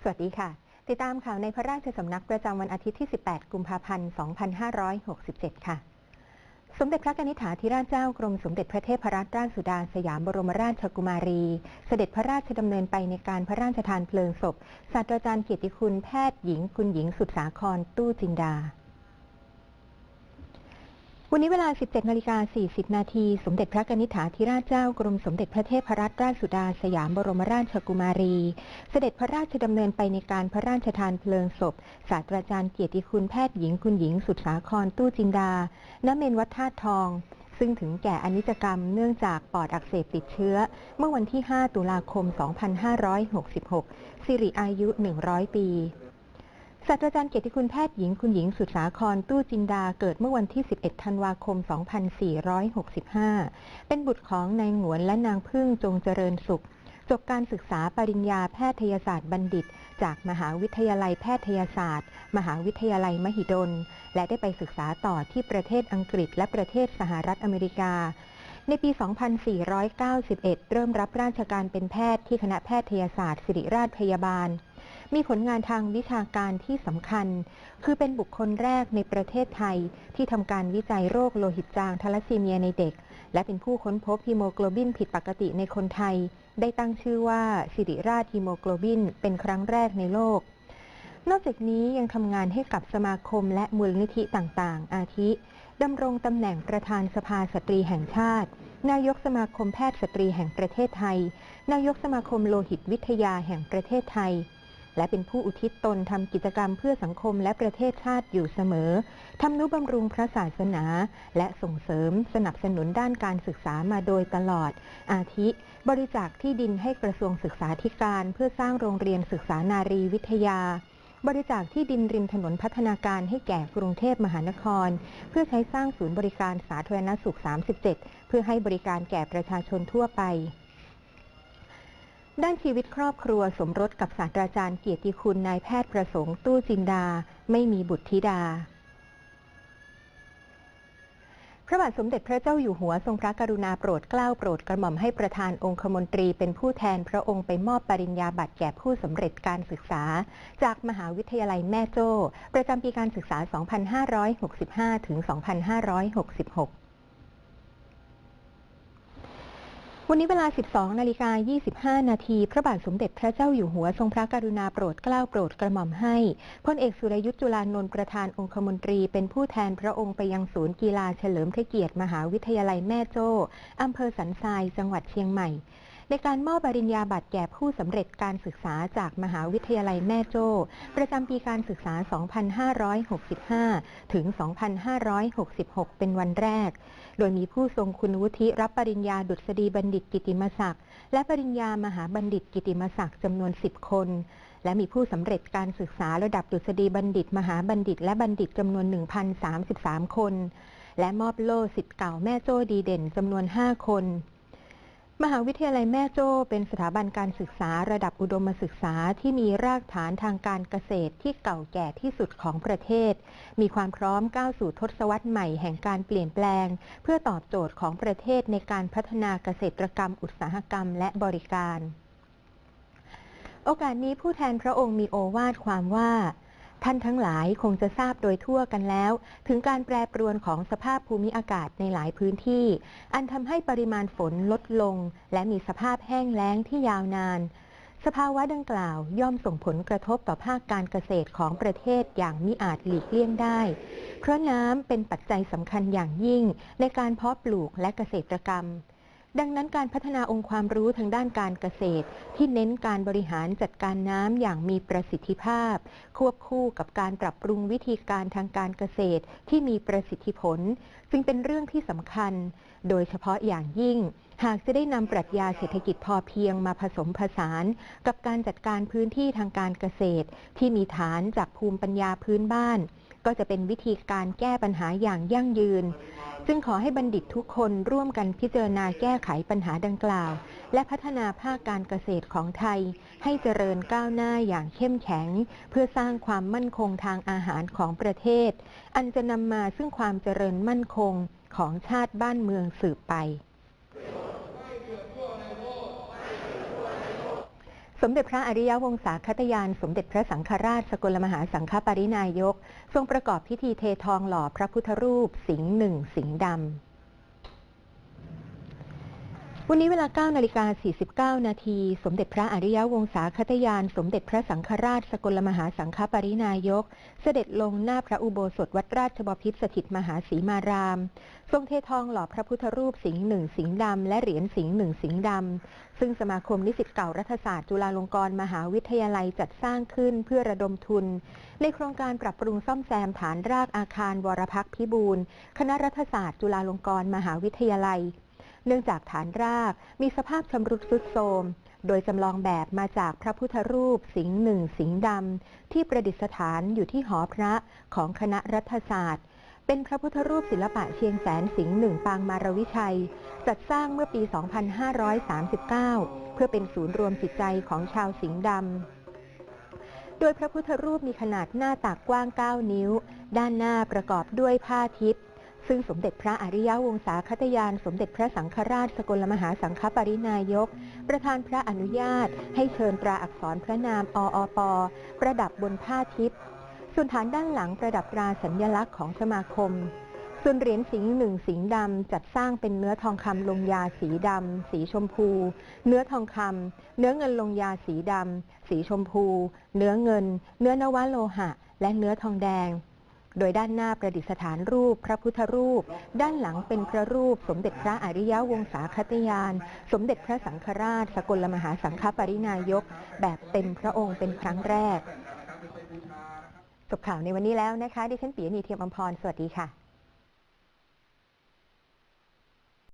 สวัสดีค่ะ ติดตามข่าวในพระราชสำนักประจำวันอาทิตย์ที่ 18 กุมภาพันธ์ 2567 ค่ะ สมเด็จพระนิธิถาธิราชเจ้ากรมสมเด็จพระเทพรัตนราชสุดาสยามบรมราชกุมารี เสด็จพระราชดำเนินไปในการพระราชทานเพลิงศพศาสตราจารย์เกียรติคุณแพทย์หญิง คุณหญิงสุดสาครตู้จินดา วันนี้เวลา 17นาฬิกา40 นาที สมเด็จพระนิธิถาธิราชเจ้ากรมสมเด็จพระเทพรัตนราชสุดาสยามบรมราชกุมารี เสด็จพระราชดำเนินไปในการพระราชทานเพลิงศพ ศาสตราจารย์เกียรติคุณแพทย์หญิงคุณหญิงสุดสาครตู้จินดา ณ เมนวัดธาตุทอง ซึ่งถึงแก่อนิจกรรมเนื่องจากปอดอักเสบติดเชื้อ เมื่อวันที่ 5 ตุลาคม 2566 สิริอายุ 100 ปี ศาสตราจารย์เกียรติคุณแพทย์หญิงคุณหญิงสุดสาครตู้จินดาเกิดเมื่อวันที่ 11 ธันวาคม 2465 เป็นบุตรของนายหงวนและนางพึ่งจงเจริญสุข จบการศึกษาปริญญาแพทยศาสตร์บัณฑิต จากมหาวิทยาลัยแพทยศาสตร์ มหาวิทยาลัยมหิดล และได้ไปศึกษาต่อที่ประเทศอังกฤษและประเทศสหรัฐอเมริกาในปี 2491 เริ่มรับราชการเป็นแพทย์ที่คณะแพทยศาสตร์ ศิริราชพยาบาล มีผลงานทางวิชาการที่สำคัญ คือเป็นบุคคลแรกในประเทศไทย ที่ทำการวิจัยโรคโลหิตจางทาลัสซีเมียในเด็ก และเป็นผู้ค้นพบฮีโมโกลบินผิดปกติในคนไทย ได้ตั้งชื่อว่าสิริราชฮีโมโกลบิน เป็นครั้งแรกในโลก นอกจากนี้ยังทำงานให้กับสมาคมและมูลนิธิต่างๆ อาทิดำรงตำแหน่งประธานสภาสตรีแห่งชาติ นายกสมาคมแพทย์สตรีแห่งประเทศไทย นายกสมาคมโลหิตวิทยาแห่งประเทศไทย และเป็นผู้อุทิศตนทำกิจกรรมเพื่อสังคมและประเทศชาติอยู่เสมอทำนุบำรุงพระศาสนา และส่งเสริมสนับสนุนด้านการศึกษามาโดยตลอด อาทิ บริจาคที่ดินให้กระทรวงศึกษาธิการ เพื่อสร้างโรงเรียนศึกษานารีวิทยา บริจาคที่ดินริมถนนพัฒนาการให้แก่กรุงเทพมหานคร เพื่อใช้สร้างศูนย์บริการสาธารณสุข 37 เพื่อให้บริการแก่ประชาชนทั่วไป ด้านชีวิตครอบครัวสมรสกับศาสตราจารย์เกียรติคุณนายแพทย์ประสงค์ตู้จินดา ไม่มีบุตรธิดา พระบาทสมเด็จพระเจ้าอยู่หัวทรงพระกรุณาโปรดเกล้าโปรดกระหม่อมให้ประธานองคมนตรีเป็นผู้แทนพระองค์ไปมอบปริญญาบัตรแก่ผู้สำเร็จการศึกษา จากมหาวิทยาลัยแม่โจ้ ประจำปีการศึกษา 2565 ถึง 2566 วันนี้เวลา 12 นาฬิกา 25 นาที พระบาทสมเด็จพระเจ้าอยู่หัวทรงพระกรุณาโปรดเกล้าโปรดกระหม่อมให้ พลเอกสุรยุทธ์จุลานนท์ประธานองคมนตรีเป็นผู้แทนพระองค์ไปยังศูนย์กีฬาเฉลิมพระเกียรติมหาวิทยาลัยแม่โจ้อำเภอสันทราย จังหวัดเชียงใหม่ ในการมอบปริญญาบัตรแก่ผู้สำเร็จการศึกษาจากมหาวิทยาลัยแม่โจ้ประจำปีการศึกษา 2565 ถึง 2566 เป็นวันแรก โดยมีผู้ทรงคุณวุฒิรับปริญญาดุษฎีบัณฑิตกิติมศักดิ์และปริญญามหาบัณฑิตกิติมศักดิ์จำนวน 10 คน และมีผู้สำเร็จการศึกษาระดับดุษฎีบัณฑิต มหาบัณฑิต และบัณฑิตจำนวน 1,033 คน และมอบโล่สิทธิ์เก่าแม่โจ้ดีเด่นจำนวน 5 คน มหาวิทยาลัยแม่โจ้เป็นสถาบันการศึกษาระดับอุดมศึกษาที่มีรากฐานทางการเกษตรที่เก่าแก่ที่สุดของประเทศ มีความพร้อมก้าวสู่ทศวรรษใหม่แห่งการเปลี่ยนแปลง เพื่อตอบโจทย์ของประเทศในการพัฒนาเกษตรกรรม อุตสาหกรรม และบริการ โอกาสนี้ผู้แทนพระองค์มีโอวาทความว่า ท่านทั้งหลายคงจะทราบโดยทั่วกันแล้ว ถึงการแปรปรวนของสภาพภูมิอากาศในหลายพื้นที่ อันทำให้ปริมาณฝนลดลง และมีสภาพแห้งแล้งที่ยาวนาน สภาวะดังกล่าวย่อมส่งผลกระทบต่อภาคการเกษตรของประเทศอย่างมิอาจหลีกเลี่ยงได้ เพราะน้ำเป็นปัจจัยสำคัญอย่างยิ่งในการเพาะปลูกและเกษตรกรรม ดังนั้นการพัฒนาองค์ความรู้ทางด้านการเกษตร ที่เน้นการบริหารจัดการน้ำอย่างมีประสิทธิภาพ ควบคู่กับการปรับปรุงวิธีการทางการเกษตรที่มีประสิทธิผล จึงเป็นเรื่องที่สำคัญ โดยเฉพาะอย่างยิ่ง หากจะได้นำปรัชญาเศรษฐกิจพอเพียงมาผสมผสาน กับการจัดการพื้นที่ทางการเกษตร ที่มีฐานจากภูมิปัญญาพื้นบ้าน ก็จะเป็นวิธีการแก้ปัญหาอย่างยั่งยืนจึงขอให้บัณฑิตทุกคนร่วมกันพิจารณาแก้ไขปัญหาดังกล่าว และพัฒนาภาคการเกษตรของไทย ให้เจริญก้าวหน้าอย่างเข้มแข็ง เพื่อสร้างความมั่นคงทางอาหารของประเทศ อันจะนำมาซึ่งความเจริญมั่นคงของชาติบ้านเมืองสืบไป สมเด็จพระอริยวงศาคตยาน สมเด็จพระสังฆราช สกลมหาสังฆปรินายก ทรงประกอบพิธีเททองหล่อพระพุทธรูป สิงห์หนึ่งสิงห์ดำ วันนี้เวลา9นาฬิกา49 นาที สมเด็จพระอริยวงศาคตยาน สมเด็จพระสังฆราช สกลมหาสังฆปรินายก เสด็จลงหน้าพระอุโบสถวัดราชบพิตรสถิตมหาสีมาราม ทรงเททองหล่อพระพุทธรูปสิงห์หนึ่งสิงห์ดำและเหรียญสิงห์หนึ่งสิงห์ดำ ซึ่งสมาคมนิสิตเก่ารัฐศาสตร์จุฬาลงกรณ์มหาวิทยาลัยจัดสร้างขึ้นเพื่อระดมทุน ในโครงการปรับปรุงซ่อมแซมฐานรากอาคารวรพักพิบูลคณะรัฐศาสตร์จุฬาลงกรณ์มหาวิทยาลัย เนื่องจากฐานรากมีสภาพชำรุดทรุดโทรม โดยจำลองแบบมาจากพระพุทธรูปสิงห์หนึ่งสิงห์ดำที่ประดิษฐานอยู่ที่หอพระของคณะรัฐศาสตร์ เป็นพระพุทธรูปศิลปะเชียงแสนสิงห์หนึ่งปางมารวิชัย จัดสร้างเมื่อปี 2539 เพื่อเป็นศูนย์รวมจิตใจของชาวสิงห์ดำโดยพระพุทธรูปมีขนาดหน้าตักกว้าง 9 นิ้ว ด้านหน้าประกอบด้วยผ้าทิพย์ ซึ่งสมเด็จพระอริยวงศาคตยาน สมเด็จพระสังฆราชสกลมหาสังฆปรินายก ประธานพระอนุญาต ให้เชิญตราอักษรพระนามออปประดับบนผ้าทิพย์ส่วนฐานด้านหลังประดับตราสัญญลักษณ์ของสมาคม ส่วนเหรียญสิงห์หนึ่งสิงห์ดำจัดสร้างเป็นเนื้อทองคำลงยาสีดำสีชมพู เนื้อทองคำเนื้อเงินลงยาสีดำสีชมพู เนื้อเงิน เนื้อนวโลหะ และเนื้อทองแดง โดยด้านหน้าประดิษฐานรูป พระพุทธรูป ด้านหลังเป็นพระรูป สมเด็จพระอริยวงศาคตยาน สมเด็จพระสังฆราช สกลมหาสังฆปรินายก แบบเต็มพระองค์เป็นครั้งแรกจบข่าวในวันนี้แล้วนะคะ ดิฉันปียนีเทียมอมพร สวัสดีค่ะ